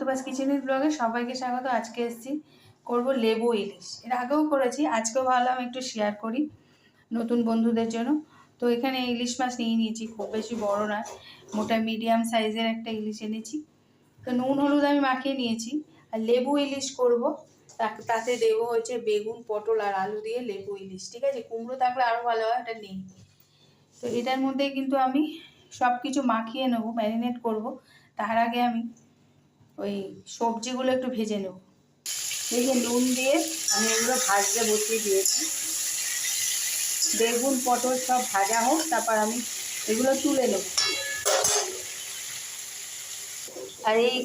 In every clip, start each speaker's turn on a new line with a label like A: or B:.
A: তুবাস কিচেনের ব্লগে সবাইকে স্বাগত। আজকে এসেছি করব লেবু ইলিশ। এর আগেও করেছি, আজকেও ভাবলাম একটু শেয়ার করি নতুন বন্ধুদের জন্য। তো এখানে ইলিশ মাছ নিয়ে নিয়েছি, খুব বেশি বড় না, মোটা মিডিয়াম সাইজের একটা ইলিশ এনেছি। তো নুন, হলুদ আমি মাখিয়ে নিয়েছি। আর লেবু ইলিশ করব তাতে দেবো হচ্ছে বেগুন, পটল আর আলু দিয়ে লেবু ইলিশ, ঠিক আছে? কুমড়ো থাকলে আরও ভালো হয় এটা নেই। তো এটার মধ্যে কিন্তু আমি সব কিছু মাখিয়ে নেব ম্যারিনেট করব। তার আগে আমি ওই সবজিগুলো একটু ভেজে নেব। যে নুন দিয়ে আমি এগুলো ভাজতে বসিয়ে দিয়েছি। বেগুন, পটল সব ভাজা হোক, তারপর আমি এগুলো তুলে নেব। আর এই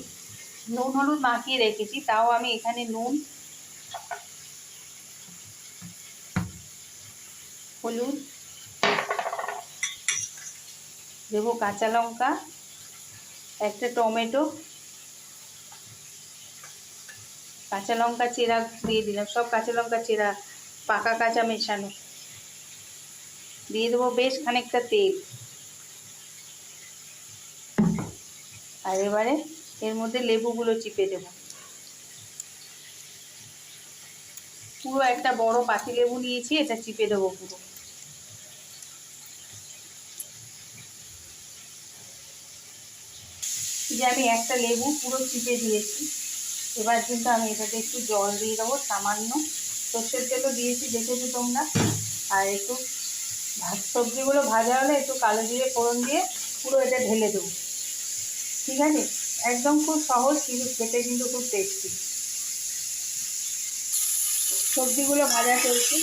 A: নুন হলুদ মাখিয়ে রেখেছি, তাও আমি এখানে নুন, হলুদ, দেবো কাঁচা লঙ্কা, একটা টমেটো কাঁচা লঙ্কা চেরা দিয়ে দিলাম। সব কাঁচা লঙ্কা চেরা, পাকা কাঁচা মেশানো। দিয়ে দেবো বেশ খানিকটা তেল। আর এবারে এর মধ্যে লেবুগুলো চিপে দেবো। পুরো একটা বড় পাতি লেবু নিয়েছি, এটা চিপে দেবো পুরো। যে আমি একটা লেবু পুরো চিপে দিয়েছি। এবার কিন্তু আমি এটাতে একটু জল দিয়ে দেবো, সামান্য। সর্ষের তেলও দিয়েছি, দেখেছ তোমরা? আর একটু সবজিগুলো ভাজা হলে একটু কালো জিরে ফোড়ন দিয়ে পুরো এটা ঢেলে দেবো। ঠিক আছে? একদম খুব সহজ, কিন্তু খেতে কিন্তু খুব টেস্টি সবজিগুলো ভাজা চলছে।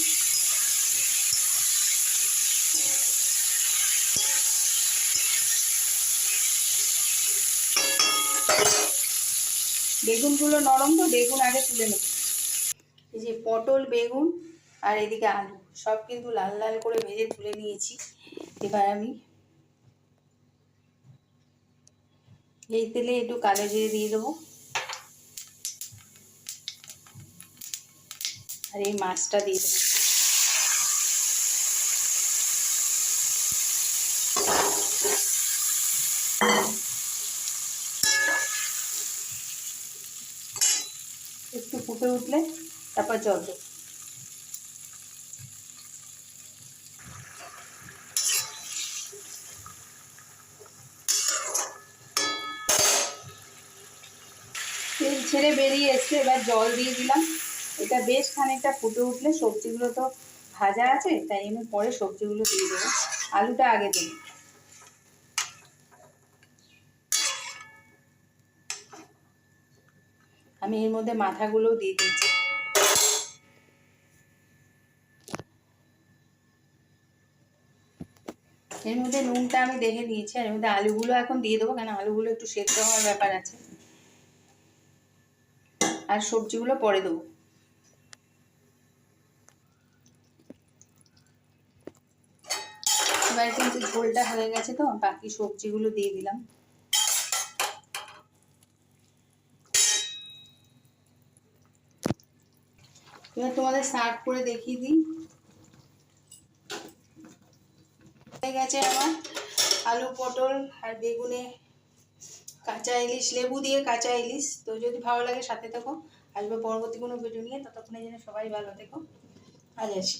A: বেগুনগুলো নরম তো, বেগুন আগে তুলে নেব। এই যে পটল, বেগুন আর এদিকে আলু, সব কিন্তু লাল লাল করে ভেজে তুলে নিয়েছি। এবার আমি এই তেলে একটু কালো জিরে দিয়ে দেবো। আর এই মাছটা দিয়ে দেবো। একটু ফুটে উঠলে তারপর জল দেবো। তেল ছেড়ে বেরিয়ে এসছে, এবার জল দিয়ে দিলাম। এটা বেশ খানিকটা ফুটে উঠলে সবজিগুলো তো ভাজা আছে, তাই আমি পরে সবজিগুলো দিয়ে দেবো। আলুটা আগে দেবো। আমি এর মধ্যে মাথাগুলোও দিয়ে দিচ্ছি। এর মধ্যে নুনটা আমি দেখে দিয়েছি, আর এর মধ্যে আলুগুলো এখন দিয়ে দেবো, কেন আলুগুলো একটু সেদ্ধ হওয়ার ব্যাপার আছে। আর সবজিগুলো পরে দেবো। এবার কিন্তু ঝোলটা হয়ে গেছে তো, বাকি সবজিগুলো দিয়ে দিলাম। এবার তোমাদের সার্ভ করে দেখিয়ে দিই। হয়ে গেছে আমার আলু পটল আর বেগুনে কাঁচা ইলিশ, লেবু দিয়ে কাঁচা ইলিশ। তো যদি ভালো লাগে সাথে থেকো। আসবে পরবর্তী কোনো ভিডিও নিয়ে। ততক্ষণে যেন সবাই ভালো থেকো। আজ আসি।